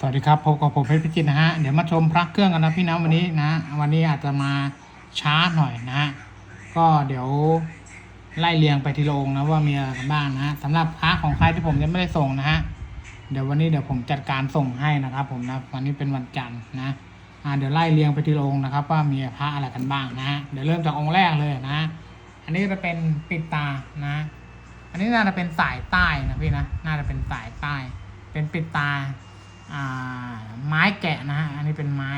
สวัสดีครับพบกับผมเพชรพิจิตรนะฮะ เดี๋ยวมาชมพระเครื่องกันนะพี่นะวันนี้นะวันนี้อาจจะมาช้าหน่อยนะก็เดี๋ยวไล่เรียงไปทีละองนะว่ามีอะไรกันบ้างนะฮะสำหรับพระของใครที่ผมยังไม่ได้ส่งนะฮะเดี๋ยววันนี้เดี๋ยวผมจัดการส่งให้นะครับ ผมนะวันนี้เป็นวันจันทร์นะอ่าเดี๋ยวไล่เรียงไปทีละองนะครับ ว่ามีพระอะไรกันบ้างนะฮะเดี๋ยวเริ่มจากองค์แรกเลยนะ อันนี้จะเป็นปิดตานะ อันนี้น่าจะเป็นสายใต้นะพี่นะน่าจะเป็นสายใต้ เป็นปิดตา ไม้แกะนะ อันนี้เป็นไม้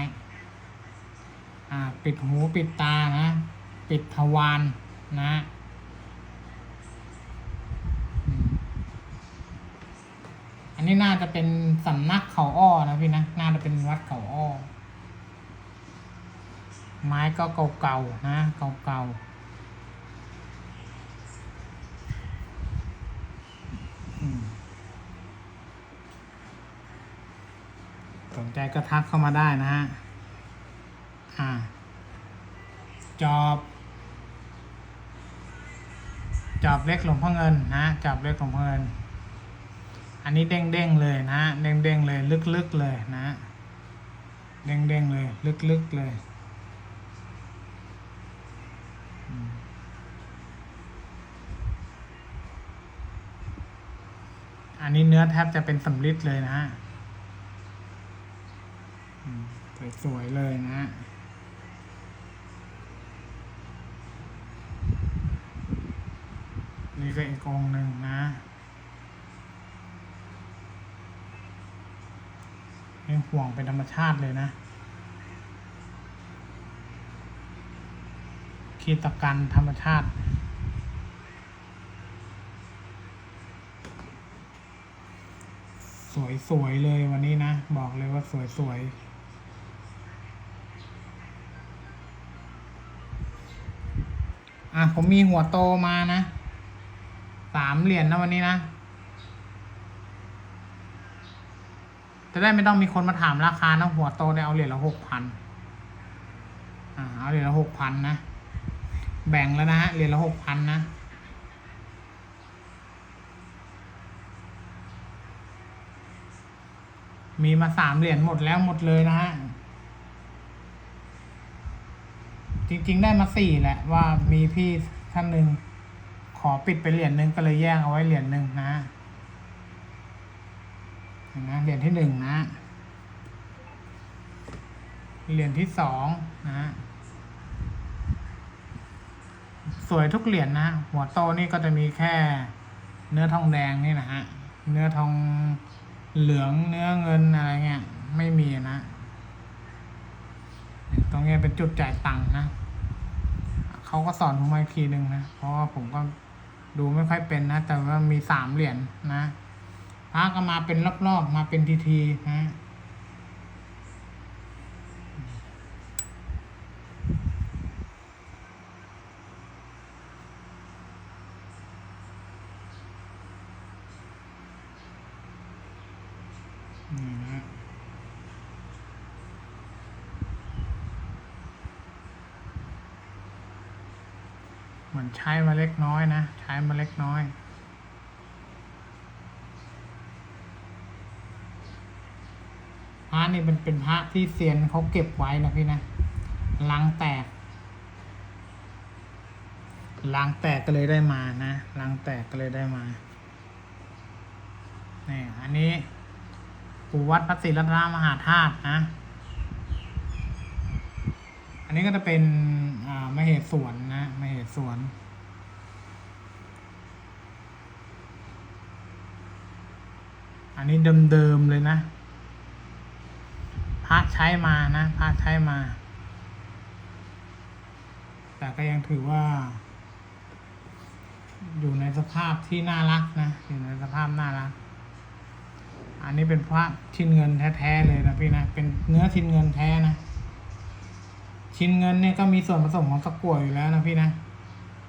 ปิดหูปิดตานะ ปิดทวารนะอันนี้น่าจะเป็นสำนักเขาอ้อนะพี่นะ น่าจะเป็นวัดเขาอ้อ ไม้ก็เก่าๆนะ เก่าๆอืม ส นใจก็ทักเข้ามาได้นะฮะ อ่า จอบ จอบเล็กหลวงพ่อเงินนะจอบเล็กหลวงพ่อเงิน อันนี้เด้งเด้งๆเลยนะเด้งเด้งๆเลยลึกๆเลยนะเด้งเด้งๆเลยลึกๆเลยอันนี้เนื้อแทบจะเป็นสำลิดเลยนะฮะ สวยๆเลยนะนี่ก็อีกองหนึ่งนะนี่ห่วงเป็นธรรมชาติเลยนะคีตกันธรรมชาติ สวยๆเลยวันนี้นะ บอกเลยว่าสวยๆ อะผมมีหัวโตมานะสามเหรียญนะวันนี้นะ จะได้ไม่ต้องมีคนมาถามราคานะหัวโตเนี่ยเอาเหรียญละหกพันอ่าเอาเหรียญละหกพันนะ แบ่งแล้วนะฮะเหรียญละหกพันนะมีมาสามเหรียญหมดแล้วหมดเลยนะฮะ จริง ๆ ได้มาสี่แหละว่ามีพี่ท่านหนึ่งขอปิดไปเหรียญหนึ่งก็เลยแยกเอาไว้เหรียญหนึ่งนะเห็นไหมเหรียญที่หนึ่งนะ เหรียญที่สองนะ สวยทุกเหรียญนะ หัวโตนี่ก็จะมีแค่ เนื้อทองแดงนี่นะฮะ เนื้อทองเหลืองเนื้อเงินอะไรเงี้ยไม่มีนะ รงนี้เป็นจุดจ่ายตังค์นะเขาก็สอนผมมาอีกทีหนึ่งนะ เพราะว่าผมก็ดูไม่ค่อยเป็นนะ แต่ว่ามีสามเหรียญนนะพระก็มาเป็นรอบๆ มาเป็นทีๆนะ นี่นะ เหมือน ใช้มาเล็กน้อยนะ ใช้มาเล็กน้อย พระนี่เป็นเป็นพระที่เซียนเขาเก็บไว้นะพี่นะลังแตกลังแตกก็เลยได้มานะลังแตกก็เลยได้มานี่อันนี้ปู่วัดพระศรีรัตนมหาธาตุนะ อันนี้ก็จะเป็น อ่ามเหสวนนะมเหตุสวนอันนี้เดิมๆเลยนะ พระใช้มานะพระใช้มา แต่ก็ยังถือว่า อยู่ในสภาพที่น่ารักนะอยู่ในสภาพน่ารัก อันนี้เป็นพระชิ้นเงินแท้ๆเลยนะพี่นะเป็นเนื้อชิ้นเงินแท้นะ ชิ้นเงินเนี่ยก็มีส่วนผสมของตะกั่วอยู่แล้วนะพี่นะ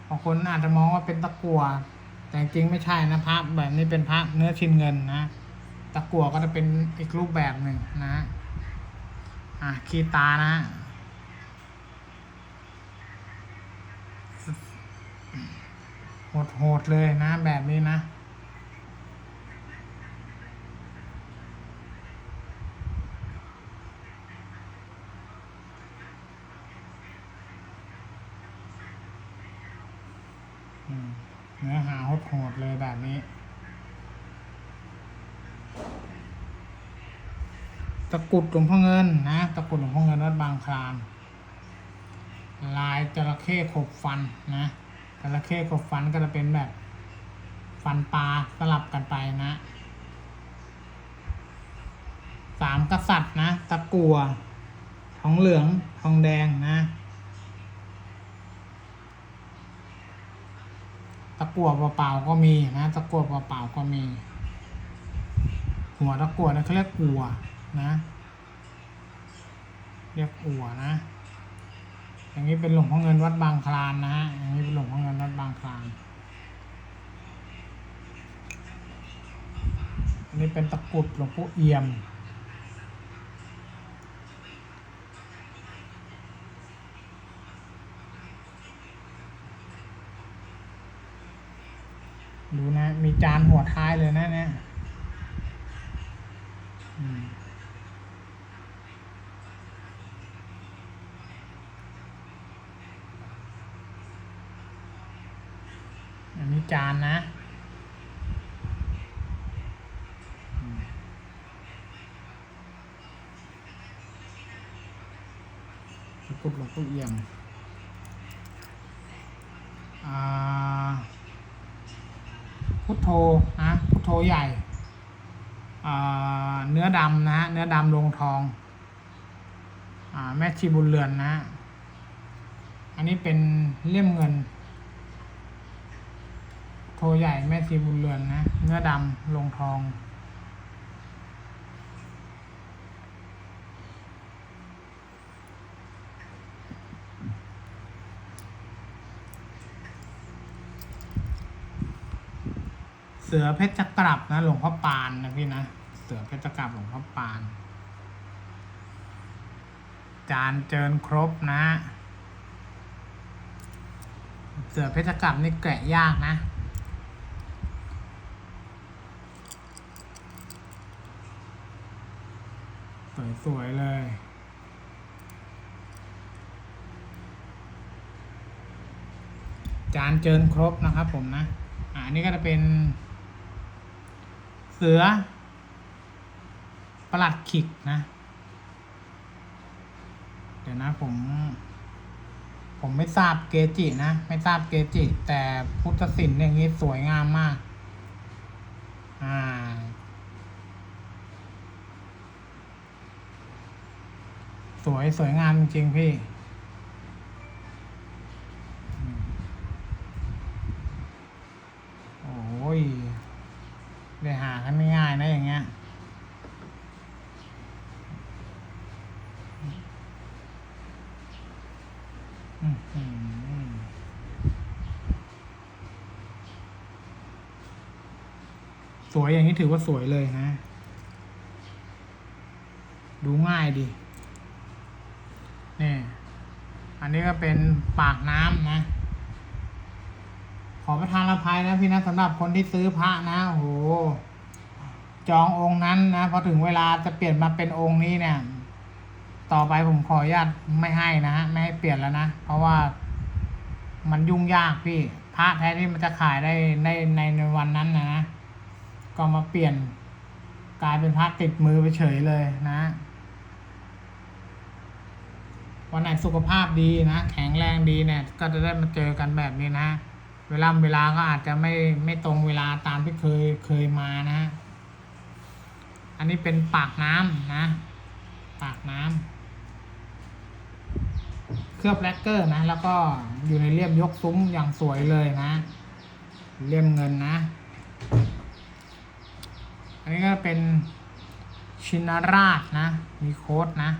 บางคนอาจจะมองว่าเป็นตะกั่วแต่จริงไม่ใช่นะพระแบบนี้เป็นพระเนื้อชิ้นเงินนะตะกั่วก็จะเป็นอีกรูปแบบหนึ่งนะอะคีตานะโหดๆเลยนะแบบนี้นะ เนื้อหาโหดๆเลยแบบนี้ ตะกุดหลวงพ่อเงินนะ ตะกุดหลวงพ่อเงินวัดบางคลาน ลายจระเข้ขบฟันนะจระเข้ขบฟันก็จะเป็นแบบ ฟันปลาสลับกันไปนะสามกษัตริย์นะ ตะกัวทองเหลือง ทองแดงนะ ตะ กั่วเปล่าๆก็มีนะตะกั่วเปล่าๆก็มี หัวตะกั่วนะเขาเรียกกัวนะ เรียกอัวนะ อย่างนี้เป็นหลวงพ่อเงินวัดบางคลานนะฮะอย่างนี้เป็นหลวงพ่อเงินวัดบางคลานอันนี้เป็นตะกุดหลวงปู่เอี่ยม ดูนะ มีจานหัวท้ายเลยนะเนี่ยอันนี้จานนะกุดหลวงปู่เอี่ยมอ่า พุทโธนะพุทโธใหญ่เนื้อดำนะฮะเนื้อดำลงทองอแม่ชีบุญเรือนนะ อันนี้เป็นเลี่ยมเงิน โทใหญ่แม่ชีบุญเรือนนะ เนื้อดำลงทอง สือเพชรกลับนะหลวงพ่อปานนะพี่นะเสือเพชรกลับหลวงพ่อปาน จานเจิญครบนะ เสือเพชรกลับนี่แกะยากนะสวยๆเลยจานเจิญครบนะครับผมนะ อ่าอันนี้ก็จะเป็น เสือประหลัดขิกนะ เดี๋ยวนะผม ผมไม่ทราบเกจินะ ไม่ทราบเกจิ แต่พุทธศิลป์อย่างนี้สวยงามมาก อ่า สวยสวยงามจริงๆพี่ โอ้ย ได้หากันง่ายๆนะอย่างเงี้ย อื้อหือสวยอย่าง นี้ถือว่าสวยเลยนะ ดูง่ายดีนี่อันนี้ก็เป็นปากน้ำนะ ขอประทานอภัยนะพี่นะสำหรับคนที่ซื้อพระนะโอ้โหจององค์นั้นนะพอถึงเวลาจะเปลี่ยนมาเป็นองค์นี้เนี่ย ต่อไปผมขออนุญาตไม่ให้นะฮะไม่ให้เปลี่ยนแล้วนะ เพราะว่ามันยุ่งยากพี่ พระแท้ที่มันจะขายได้ในในในวันนั้นนะนะ ก็มาเปลี่ยนกลายเป็นพระติดมือไปเฉยเลยนะ วันไหนสุขภาพดีนะ แข็งแรงดีเนี่ย ก็จะได้มาเจอกันแบบนี้นะ เวลาเวลาก็อาจจะไม่ไม่ตรงเวลาตามที่เคยเคยมานะ อันนี้เป็นปากน้ำนะ ปากน้ำเคลือบแลกเกอร์นะ แล้วก็อยู่ในเลี่ยมยกซุ้มอย่างสวยเลยนะ เลี่ยมเงินนะ อันนี้ก็เป็นชินราชนะ มีโค้ดนะ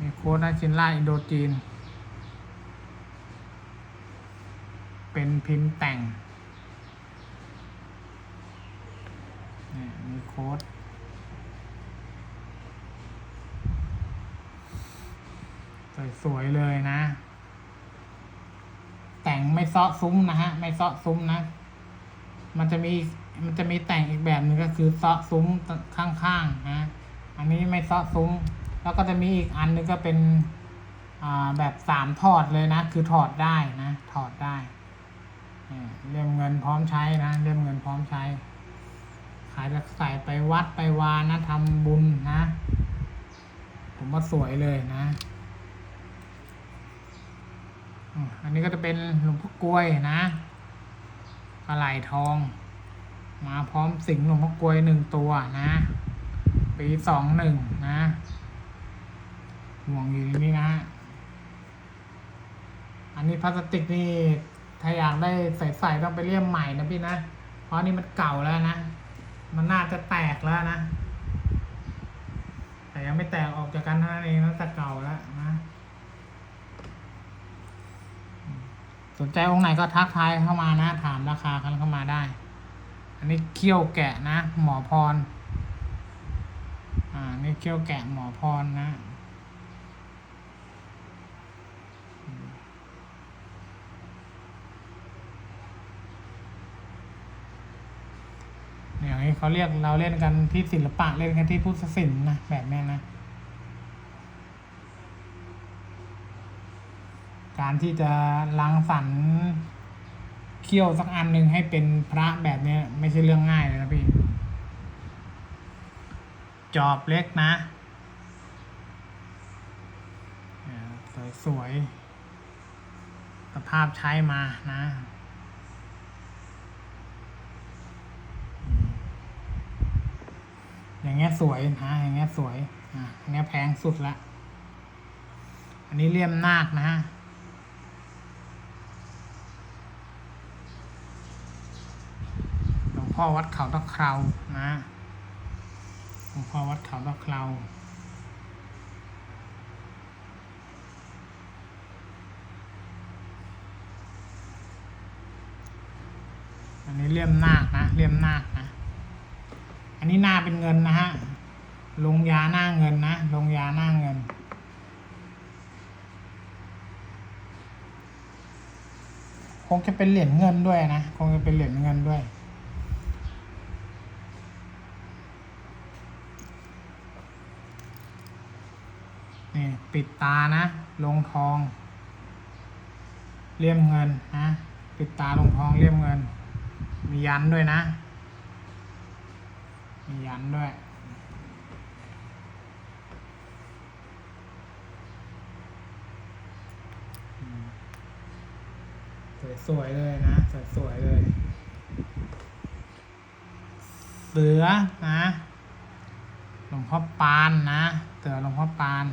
มีโค้ดนะชินราชอินโดจีน เป็นพิมพ์แต่งนี่มีโค้ดสวยๆเลยนะ แต่งไม่ซาะซุ้มนะฮะ ไม่ซาะซุ้มนะ มันจะมีมันจะมีแต่งอีกแบบหนึ่งก็คือเซาะซุ้มข้างๆนะอันนี้ไม่เซาะซุ้ม แล้วก็จะมีอีกอันหนึงก็เป็นอ่าแบบสามถอดเลยนะ คือถอดได้นะถอดได้นี่เล่มเงินพร้อมใช้นะเล่มเงินพร้อมใช้ ขายแล้วใส่ไปวัดไปวานะทำบุญนะ ผมว่าสวยเลยนะอันนี้ก็จะเป็นหลวงพ่อกล้วยนะ กระไหลทอง มาพร้อมสิงห์หลวงพ่อกล้วยหนึ่งตัวนะ ปีสองหนึ่งนะห่วงอยู่นี่นะ อันนี้พลาสติกนี่ถ้าอยากได้ใส่ๆต้องไปเลี่ยมใหม่นะพี่นะ เพราะนี่มันเก่าแล้วนะ มันน่าจะแตกแล้วนะ แต่ยังไม่แตกออกจากกันนั้นเองนะแต่เก่าแล้วนะอืม สนใจองค์ไหนก็ทักทายเข้ามานะถามราคากันเข้ามาได้ อันนี้เขี้ยวแกะนะ หมอพร อ่านี่เขี้ยวแกะหมอพรนะอืมอย่างนี้เขาเรียกเราเล่นกันที่ศิลปะเล่นกันที่พุทธศิลป์นะแบบนี้นะ การที่จะรังสรรเขี้ยวสักอันหนึ่งให้เป็นพระแบบนี้ไม่ใช่เรื่องง่ายเลยนะพี่ จอบเล็กนะสวยๆสภาพใช้มานะอืมอย่างเงี้ยสวยนะอย่างเงี้ยสวยอะอันเนี้ยแพงสุดละ อันนี้เลี่ยมนาคนะฮะ หลวง พ่อวัดเขาตะเครานะหลวงพ่อวัดเขาตะเคราอันนี้เลี่ยมนาคนะเลี่ยมนาคนะ อันนี้หน้าเป็นเงินนะฮะ ลงยาหน้าเงินนะ ลงยาหน้าเงินคงจะเป็นเหรียญเงินด้วยนะ คงจะเป็นเหรียญเงินด้วย นี่ปิดตานะ ลงทอง เลี่ยมเงินนะปิดตาลงทองเลี่ยมเงิน มียันด้วยนะ มียันด้วยสวยๆเลยนะสวยๆเลย เสือนะหลวงพ่อปานนะ เสือหลวงพ่อปาน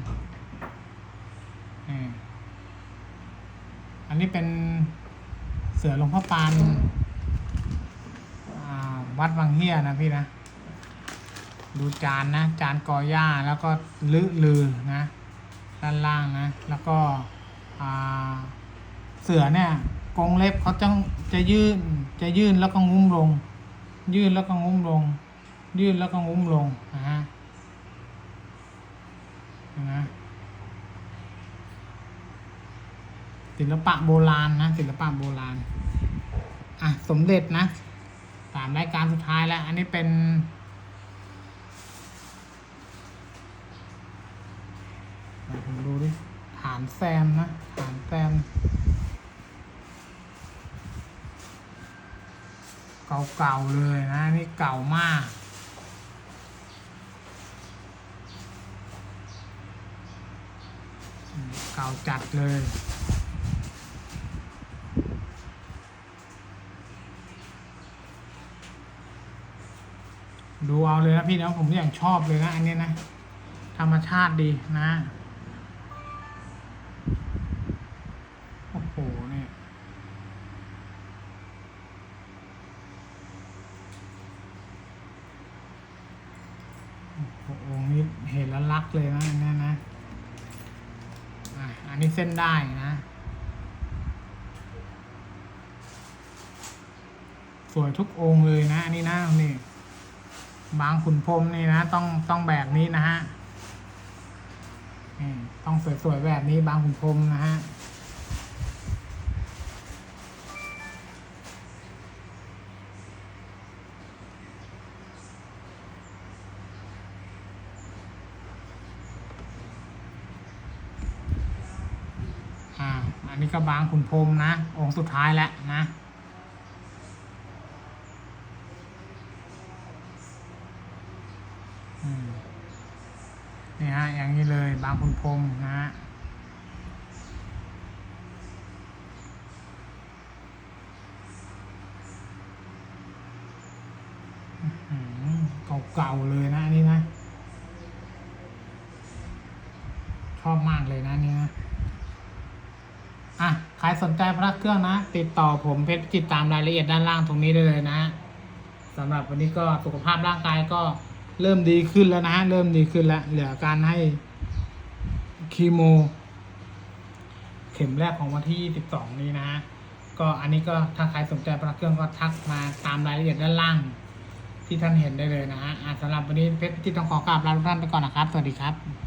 นนี้เป็นเสือหลวงพ่อปานวัดวังเฮียนะพี่นะ ดูจานนะ จานกอหญ้าแล้วก็ลือลือนะ ด้านล่างนะ แล้วก็เสือเนี่ยกรงเล็บเขาจะจะยื่นจะยื่นแล้วก็งุ้มลง ยื่นแล้วก็งุ้มลง ยื่นแล้วก็งุ้มลงนะฮะนะ ศิลปะโบราณนะศิลปะโบราณ อะ สมเด็จนะสามรายการสุดท้ายแล้ว อันนี้เป็น ผมดูดิ ฐานแซมนะ ฐานแซม เก่าๆเลยนะ นี่เก่ามากเก่าจัดเลย ดูเอาเลยนะพี่นะผมอย่างชอบเลยนะอันนี้นะ ธรรมชาติดีนะ โอ้โหเนี่ยโอ้โหองค์นี้เห็นแล้วรักเลยนะอันนี้นะอะอันนี้เส้นได้นะ สวยทุกองค์เลยนะอันนี้นะนี่ บางขุนพรมนี่นะ ต้องต้องแบบนี้นะฮะต้องสวยๆแบบนี้บางขุนพรมนะฮะอันนี้ก็บางขุนพรมนะ องค์สุดท้ายแล้วนะ อืมนี่ฮะ อย่างนี้ เลยบางขุนพรมนะฮะเก่าๆเลยนะอันนี่นะ ชอบมากเลยนะนี่นะอะใครสนใจพระเครื่องนะ ติดต่อผมเพชรพิจิตตามรายละเอียดด้านล่างตรงนี้ได้เลยนะสำหรับวันนี้ก็สุขภาพร่างกายก็เริ่มดีขึ้นแล้วนะ เริ่มดีขึ้นแล้ว เหลือการให้ คีโม เข็มแรกของวันที่22นี้นะก็อันนี้ก็ถ้าใครสนใจพระเครื่องก็ทักมาตามรายละเอียดด้านล่าง ที่ท่านเห็นได้เลยนะฮะสำหรับวันนี้เพชรพิจิตต้องขอกราบลาทุกท่านไปก่อนนะครับ สวัสดีครับ